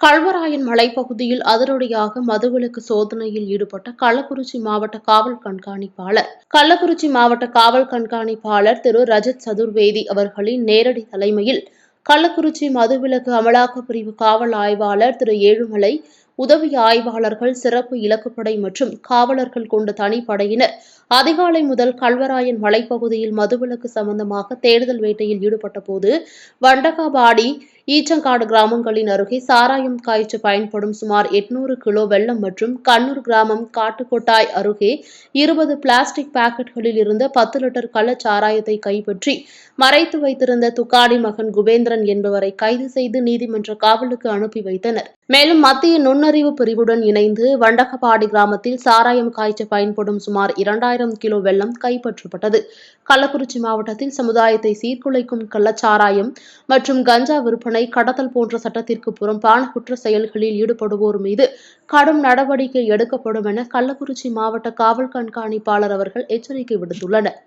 கல்வராயன் மலைப்பகுதியில் அதிரடியாக மதுவிலக்கு சோதனையில் ஈடுபட்ட கள்ளக்குறிச்சி மாவட்ட காவல் கண்காணிப்பாளர். கள்ளக்குறிச்சி மாவட்ட காவல் கண்காணிப்பாளர் திரு. ரஜத் சதுர்வேதி அவர்களின் நேரடி தலைமையில் கள்ளக்குறிச்சி மதுவிலக்கு அமலாக்கப் பிரிவு காவல் ஆய்வாளர் திரு. ஏழுமலை உதவி ஆய்வாளர்கள் சிறப்பு இலக்குப்படை மற்றும் காவலர்கள் கொண்ட தனிப்படையினர் அதிகாலை முதல் கல்வராயன் மலைப்பகுதியில் மதுவிலக்கு சம்பந்தமாக தேடுதல் வேட்டையில் ஈடுபட்ட போது வண்டகாபாடி ஈச்சங்காடு கிராமங்களின் அருகே சாராயம் காய்ச்சி பயன்படும் சுமார் எட்நூறு கிலோ வெள்ளம் மற்றும் கண்ணூர் கிராமம் காட்டுக்கொட்டாய் அருகே இருபது பிளாஸ்டிக் பாக்கெட்களில் இருந்த பத்து லிட்டர் கள்ளச்சாராயத்தை கைப்பற்றி மறைத்து வைத்திருந்த துக்காடி மகன் குபேந்திரன் என்பவரை கைது செய்து நீதிமன்ற காவலுக்கு அனுப்பி வைத்தனர். மேலும் மத்திய நுண்ணறிவு பிரிவுடன் இணைந்து வண்டகப்பாடி கிராமத்தில் சாராயம் காய்ச்ச பயன்படும் சுமார் இரண்டாயிரம் கிலோ வெள்ளம் கைப்பற்றப்பட்டது. கள்ளக்குறிச்சி மாவட்டத்தில் சமுதாயத்தை சீர்குலைக்கும் கள்ளச்சாராயம் மற்றும் கஞ்சா விற்பனை கடத்தல் போன்ற சட்டத்திற்கு புறம்பான குற்ற செயல்களில் ஈடுபடுவோர் மீது கடும் நடவடிக்கை எடுக்கப்படும் என கள்ளக்குறிச்சி மாவட்ட காவல் கண்காணிப்பாளர் அவர்கள் எச்சரிக்கை விடுத்துள்ளனர்.